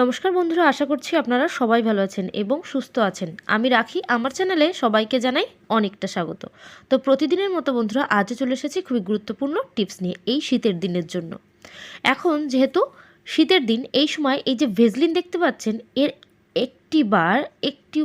নমস্কার বন্ধুরা, আশা করছি আপনারা সবাই ভালো আছেন এবং সুস্থ আছেন। আমি রাখি, আমার চ্যানেলে সবাইকে জানাই অনেকটা স্বাগত। তো প্রতিদিনের মতো বন্ধুরা, আজও চলে এসেছি খুবই গুরুত্বপূর্ণ টিপস নিয়ে এই শীতের দিনের জন্য। এখন যেহেতু শীতের দিন, এই সময় এই যে ভেজলিন দেখতে পাচ্ছেন, এর একটি বার একটি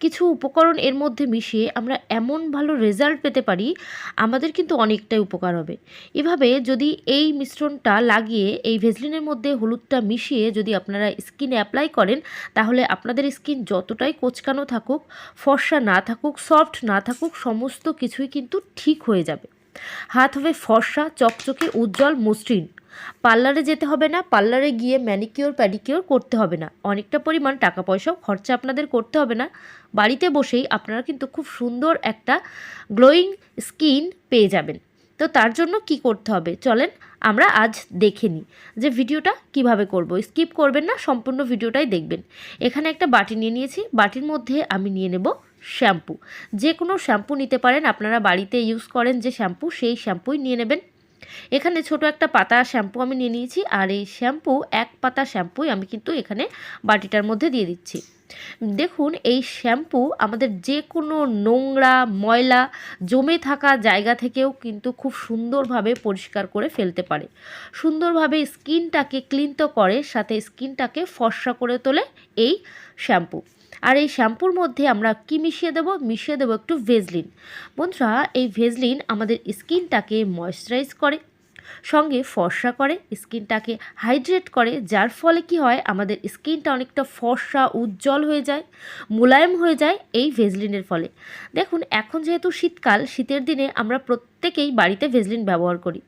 কিছু উপকরণ এর মধ্যে মিশিয়ে আমরা এমন ভালো রেজাল্ট পেতে পারি, আমাদের কিন্তু অনেকটাই উপকার হবে। এভাবে যদি এই মিশ্রণটা লাগিয়ে, এই ভেজলিনের মধ্যে হলুদটা মিশিয়ে যদি আপনারা স্কিনে অ্যাপ্লাই করেন, তাহলে আপনাদের স্কিন যতটাই কোচকানো থাকুক, ফর্সা না থাকুক সফট না থাকুক, সমস্ত কিছুই কিন্তু ঠিক হয়ে যাবে। হাত হবে ফর্সা, চকচকে, উজ্জ্বল, মসৃণ। পার্লারে যেতে হবে না, পার্লারে গিয়ে ম্যানিকিওর, প্যাডিকিওর করতে হবে না। অনেকটা পরিমাণ টাকা পয়সাও খরচা আপনাদের করতে হবে না। বাড়িতে বসেই আপনারা কিন্তু খুব সুন্দর একটা গ্লোয়িং স্কিন পেয়ে যাবেন। তো তার জন্য কি করতে হবে? চলেন আমরা আজ দেখে নিই যে ভিডিওটা কীভাবে করব। স্কিপ করবেন না, সম্পূর্ণ ভিডিওটাই দেখবেন। এখানে একটা বাটি নিয়ে নিয়েছি। বাটির মধ্যে আমি নিয়ে নেব শ্যাম্পু। যে কোনো শ্যাম্পু নিতে পারেন। আপনারা বাড়িতে ইউজ করেন যে শ্যাম্পু, সেই শ্যাম্পুই নিয়ে নেবেন। এখানে ছোট একটা পাতা শ্যাম্পু আমি নিয়ে নিয়েছি, আর এই শ্যাম্পু, এক পাতা শ্যাম্পুই আমি কিন্তু এখানে বাটিটার মধ্যে দিয়ে দিচ্ছি। দেখুন, এই শ্যাম্পু আমাদের যে কোনো নোংরা, ময়লা জমে থাকা জায়গা থেকেও কিন্তু খুব সুন্দরভাবে পরিষ্কার করে ফেলতে পারে। সুন্দরভাবে স্কিনটাকে ক্লিন তো করে, সাথে স্কিনটাকে ফর্সা করে তোলে এই শ্যাম্পু। আর এই শ্যাম্পুর মধ্যে আমরা কি মিশিয়ে দেব? মিশিয়ে দেবো একটু ভেজলিন। বন্ধুরা, এই ভেজলিন আমাদের স্কিনটাকে ময়শ্চারাইজ করে, সঙ্গে ফর্সা করে, স্কিনটাকে হাইড্রেট করে, যার ফলে কি হয়, আমাদের স্কিনটা অনেকটা ফর্সা, উজ্জ্বল হয়ে যায়, মোলায়েম হয়ে যায় এই ভেজলিনের ফলে। দেখুন, এখন যেহেতু শীতকাল, শীতের দিনে আমরা প্রত্যেকেই বাড়িতে ভেজলিন ব্যবহার করি।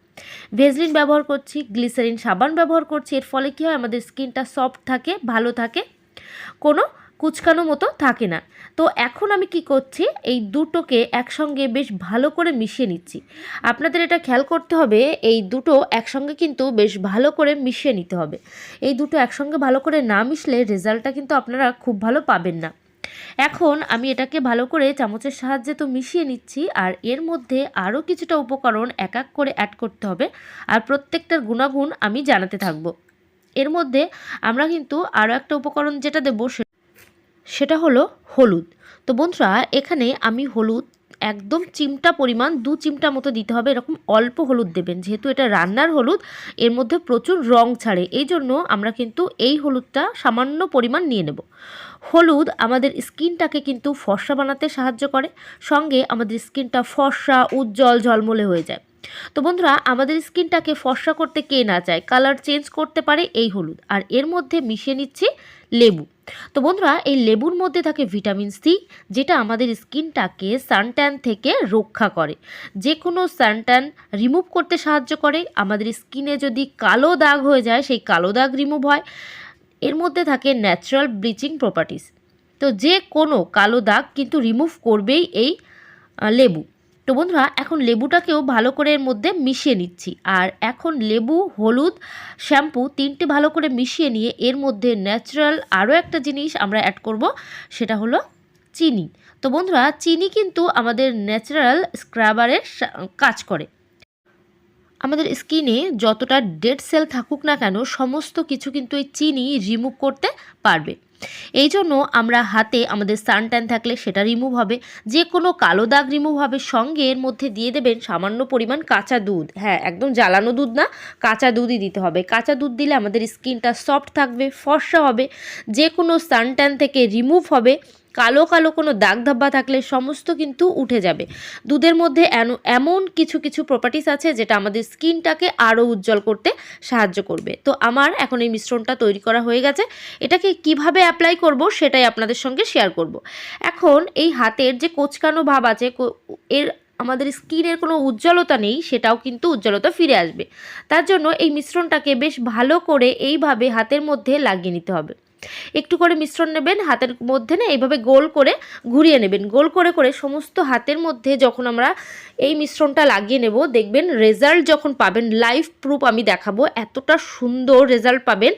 ভেজলিন ব্যবহার করছি, গ্লিসারিন সাবান ব্যবহার করছি, এর ফলে কী হয়, আমাদের স্কিনটা সফট থাকে, ভালো থাকে। কোনো কুচকানো মতো থাকে না। তো এখন আমি কি করছি, এই দুটোকে একসঙ্গে বেশ ভালো করে মিশিয়ে নিচ্ছি। আপনাদের এটা খেয়াল করতে হবে, এই দুটো একসঙ্গে কিন্তু বেশ ভালো করে মিশিয়ে নিতে হবে। এই দুটো একসঙ্গে ভালো করে না মিশলে রেজাল্টটা কিন্তু আপনারা খুব ভালো পাবেন না। এখন আমি এটাকে ভালো করে চামচের সাহায্যে তো মিশিয়ে নিচ্ছি, আর এর মধ্যে আরও কিছুটা উপকরণ এক এক করে অ্যাড করতে হবে, আর প্রত্যেকটার গুণাগুণ আমি জানাতে থাকব। এর মধ্যে আমরা কিন্তু আরও একটা উপকরণ যেটা দেবো সেটা হলো হলুদ। তো বন্ধুরা, এখানে আমি হলুদ একদম চিমটা পরিমাণ, দু চিমটা মতো দিতে হবে, এরকম অল্প হলুদ দেবেন। যেহেতু এটা রান্নার হলুদ, এর মধ্যে প্রচুর রং ছাড়ে। এই জন্য আমরা কিন্তু এই হলুদটা সামান্য পরিমাণ নিয়ে নেব। হলুদ আমাদের স্কিনটাকে কিন্তু ফর্সা বানাতে সাহায্য করে, সঙ্গে আমাদের স্কিনটা ফর্সা, উজ্জ্বল, ঝলমলে হয়ে যায়। তো বন্ধুরা, আমাদের স্কিনটাকে ফর্সা করতে কে না চায়, কালার চেঞ্জ করতে পারে এই হলুদ। আর এর মধ্যে মিশিয়ে নিচ্ছি লেবু। তো বন্ধুরা, এই লেবুর মধ্যে থাকে ভিটামিন সি, যেটা আমাদের স্কিনটাকে সানট্যান থেকে রক্ষা করে। যে কোনো সানট্যান রিমুভ করতে সাহায্য করে। আমাদের স্কিনে যদি কালো দাগ হয়ে যায়, সেই কালো দাগ রিমুভ হয়। এর মধ্যে থাকে ন্যাচারাল ব্লিচিং প্রপার্টিস। তো যে কোনো কালো দাগ কিন্তু রিমুভ করবেই এই লেবু। তো বন্ধুরা, এখন লেবুটাকেও ভালো করে এর মধ্যে মিশিয়ে নিচ্ছি। আর এখন লেবু, হলুদ, শ্যাম্পু তিনটে ভালো করে মিশিয়ে নিয়ে এর মধ্যে ন্যাচারাল আরও একটা জিনিস আমরা অ্যাড করব, সেটা হলো চিনি। তো বন্ধুরা, চিনি কিন্তু আমাদের ন্যাচারাল স্ক্রাবারের কাজ করে। আমাদের স্কিনে যতটা ডেড সেল থাকুক না কেন, সমস্ত কিছু কিন্তু এই চিনি রিমুভ করতে পারবে। এই জন্য আমরা হাতে আমাদের সানট্যান থাকলে সেটা রিমুভ হবে। যে কোনো কালো দাগ রিমুভ হবে, সঙ্গে এর মধ্যে দিয়ে দেবেন সামান্য পরিমাণ কাঁচা দুধ। হ্যাঁ একদম জ্বালানো দুধ না, কাঁচা দুধই দিতে হবে। কাঁচা দুধ দিলে আমাদের স্কিনটা সফট থাকবে, ফর্সা হবে। যে কোনো সানট্যান থেকে রিমুভ হবে কালো কালো কোনো দাগ ধাব্বা থাকলে সমস্ত কিন্তু উঠে যাবে। দুধের মধ্যে এমন কিছু কিছু প্রপার্টিস আছে যেটা আমাদের স্কিনটাকে আরও উজ্জ্বল করতে সাহায্য করবে। তো আমার এখন এই মিশ্রণটা তৈরি করা হয়ে গেছে। এটাকে কীভাবে অ্যাপ্লাই করব সেটাই আপনাদের সঙ্গে শেয়ার করব। এখন এই হাতের যে কোচকানো ভাব আছে এর আমাদের স্কিনের কোনো উজ্জ্বলতা নেই, সেটাও কিন্তু উজ্জ্বলতা ফিরে আসবে। তার জন্য এই মিশ্রণটাকে বেশ ভালো করে এইভাবে হাতের মধ্যে লাগিয়ে নিতে হবে। একটু করে মিশ্রণ নেবেন, হাতের মধ্যে না এইভাবে গোল করে ঘুরিয়ে নেবেন। গোল করে করে সমস্ত হাতের মধ্যে যখন আমরা এই মিশ্রণটা লাগিয়ে নেব, দেখবেন রেজাল্ট যখন পাবেন, লাইভ প্রুফ আমি দেখাবো, এতটা সুন্দর রেজাল্ট পাবেন।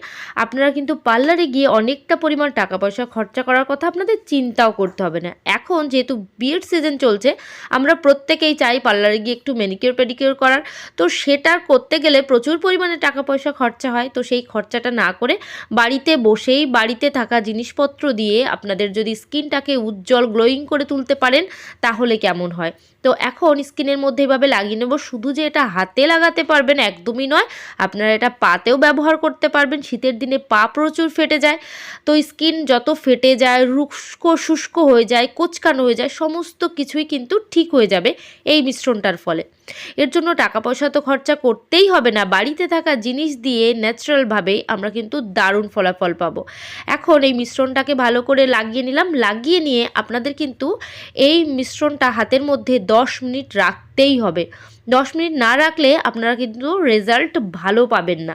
আপনারা কিন্তু পার্লারে গিয়ে অনেকটা পরিমাণ টাকা পয়সা খরচা করার কথা আপনাদের চিন্তাও করতে হবে না। এখন যেহেতু বিয়ের সিজন চলছে, আমরা প্রত্যেকেই চাই পার্লারে গিয়ে একটু ম্যানিকিওর পেডিকিওর করার। তো সেটা করতে গেলে প্রচুর পরিমাণে টাকা পয়সা খরচা হয়। তো সেই খরচাটা না করে বাড়িতে বসেই বাড়িতে থাকা জিনিসপত্র দিয়ে আপনাদের যদি স্কিনটাকে উজ্জ্বল গ্লোয়িং করে তুলতে পারেন, তাহলে কেমন হয়? তো এখন স্কিনের মধ্যে এভাবে লাগিয়ে নেব। শুধু যে এটা হাতে লাগাতে পারবেন একদমই নয়, আপনারা এটা পাতেও ব্যবহার করতে পারবেন। শীতের দিনে পা প্রচুর ফেটে যায়। তো স্কিন যত ফেটে যায় রুক্ষ শুষ্ক হয়ে যায়, কোচকানো হয়ে যায়, সমস্ত কিছুই কিন্তু ঠিক হয়ে যাবে এই মিশ্রণটার ফলে। এর জন্য টাকা পয়সা তো খরচা করতেই হবে না। বাড়িতে থাকা জিনিস দিয়ে ন্যাচারালভাবেই আমরা কিন্তু দারুণ ফলাফল পাবো। এখন এই মিশ্রণটাকে ভালো করে লাগিয়ে নিলাম। লাগিয়ে নিয়ে আপনাদের কিন্তু এই মিশ্রণটা হাতের মধ্যে দশ মিনিট রাখতেই হবে। দশ মিনিট না রাখলে আপনারা কিন্তু রেজাল্ট ভালো পাবেন না।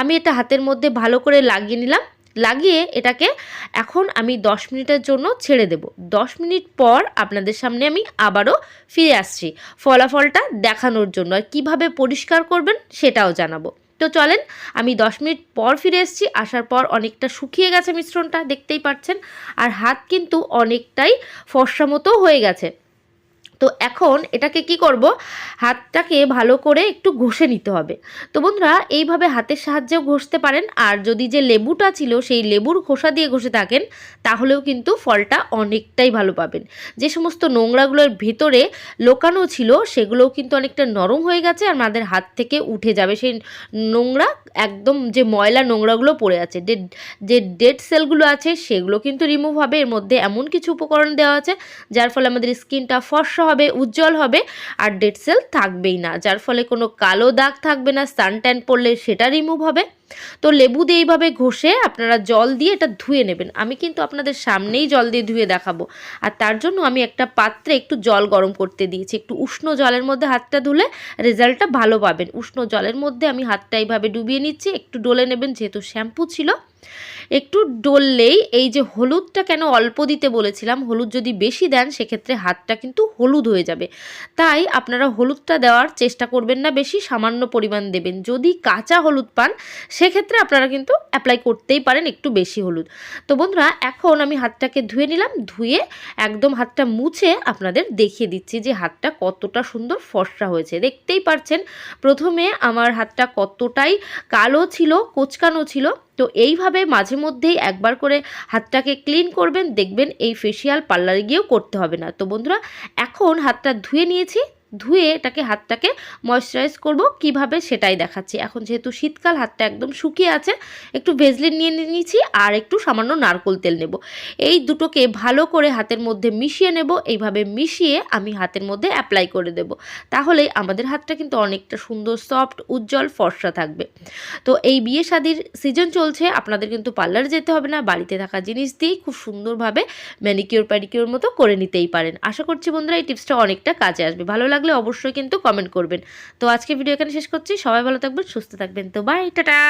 আমি এটা হাতের মধ্যে ভালো করে লাগিয়ে নিলাম। লাগিয়ে এটাকে এখন আমি দশ মিনিটের জন্য ছেড়ে দেব। দশ মিনিট পর আপনাদের সামনে আমি আবারও ফিরে আসছি ফলাফলটা দেখানোর জন্য আর কীভাবে পরিষ্কার করবেন সেটাও জানাব। তো চলেন, আমি দশ মিনিট পর ফিরে এসেছি, আসার পর অনেকটা শুকিয়ে গেছে মিশ্রণটা, দেখতেই পাচ্ছেন। আর হাত কিন্তু অনেকটাই ফর্সা মতো হয়ে গেছে। তো এখন এটাকে কি করব? হাতটাকে ভালো করে একটু ঘষে নিতে হবে। তো বন্ধুরা, এইভাবে হাতের সাহায্যেও ঘষতে পারেন। আর যদি যে লেবুটা ছিল, সেই লেবুর খোসা দিয়ে ঘষে থাকেন, তাহলেও কিন্তু ফলটা অনেকটাই ভালো পাবেন। যে সমস্ত নোংরাগুলোর ভেতরে লোকানো ছিল, সেগুলোও কিন্তু অনেকটা নরম হয়ে গেছে আর আমাদের হাত থেকে উঠে যাবে। সেই নোংরা, একদম যে ময়লা নোংরাগুলো পড়ে আছে যে যে ডেড সেলগুলো আছে, সেগুলো কিন্তু রিমুভ হবে। এর মধ্যে এমন কিছু উপকরণ দেওয়া আছে, যার ফলে আমাদের স্কিনটা ফর্সা হবে উজ্জ্বল হবে আর ডেড সেল থাকবেই না। যার ফলে কোনো কালো দাগ থাকবে না সানট্যান পড়লে সেটা রিমুভ হবে। তো লেবু দিয়ে এইভাবে ঘষে আপনারা জল দিয়ে এটা ধুয়ে নেবেন। আমি কিন্তু আপনাদের সামনেই জল দিয়ে ধুয়ে দেখাবো। আর তার জন্য আমি একটা পাত্রে একটু জল গরম করতে দিয়েছি। একটু উষ্ণ জলের মধ্যে হাতটা ধুলে রেজাল্টটা ভালো পাবেন। উষ্ণ জলের মধ্যে আমি হাতটা এইভাবে ডুবিয়ে নিচ্ছি। একটু ডলে নেবেন, যেহেতু শ্যাম্পু ছিল। একটু ডললেই এই যে হলুদটা কেন অল্প দিতে বলেছিলাম, হলুদ যদি বেশি দেন সেক্ষেত্রে হাতটা কিন্তু হলুদ হয়ে যাবে। তাই আপনারা হলুদটা দেওয়ার চেষ্টা করবেন না, বেশি সামান্য পরিমাণ দেবেন। যদি কাঁচা হলুদ পান সেক্ষেত্রে আপনারা কিন্তু অ্যাপ্লাই করতেই পারেন একটু বেশি হলুদ। তো বন্ধুরা, এখন আমি হাতটাকে ধুয়ে নিলাম, ধুয়ে একদম হাতটা মুছে আপনাদের দেখিয়ে দিচ্ছি যে হাতটা কতটা সুন্দর ফর্সা হয়েছে। দেখতেই পারছেন, প্রথমে আমার হাতটা কতটাই কালো ছিল, কোচকানো ছিল। তো এইভাবে মাঝে মধ্যেই একবার করে হাতটাকে ক্লিন করবেন, দেখবেন এই ফেসিয়াল পার্লারে গিয়েও করতে হবে না। তো বন্ধুরা, এখন হাতটা ধুয়ে নিয়েছি ধুয়ে এটাকে হাতটাকে ময়শ্চারাইজ করব। কীভাবে সেটাই দেখাচ্ছি। এখন যেহেতু শীতকাল, হাতটা একদম শুকিয়ে আছে, একটু ভেজলিন নিয়ে নিয়েছি আর একটু সামান্য নারকোল তেল নেব। এই দুটোকে ভালো করে হাতের মধ্যে মিশিয়ে নেব। এইভাবে মিশিয়ে আমি হাতের মধ্যে অ্যাপ্লাই করে দেব। তাহলেই আমাদের হাতটা কিন্তু অনেকটা সুন্দর সফট উজ্জ্বল ফর্সা থাকবে। তো এই বিয়ে শাদির সিজন চলছে। আপনাদের কিন্তু পার্লারে যেতে হবে না। বাড়িতে থাকা জিনিস দিয়েই খুব সুন্দরভাবে ম্যানিকিওর প্যাডিকিওর মতো করে নিতেই পারেন। আশা করছি বন্ধুরা এই টিপসটা অনেকটা কাজে আসবে। ভালো লাগলে অবশ্যই কিন্তু কমেন্ট করবেন। তো আজকে ভিডিও এখানে শেষ করছি। সবাই ভালো থাকবেন, সুস্থ থাকবেন। তো বাই টাটা!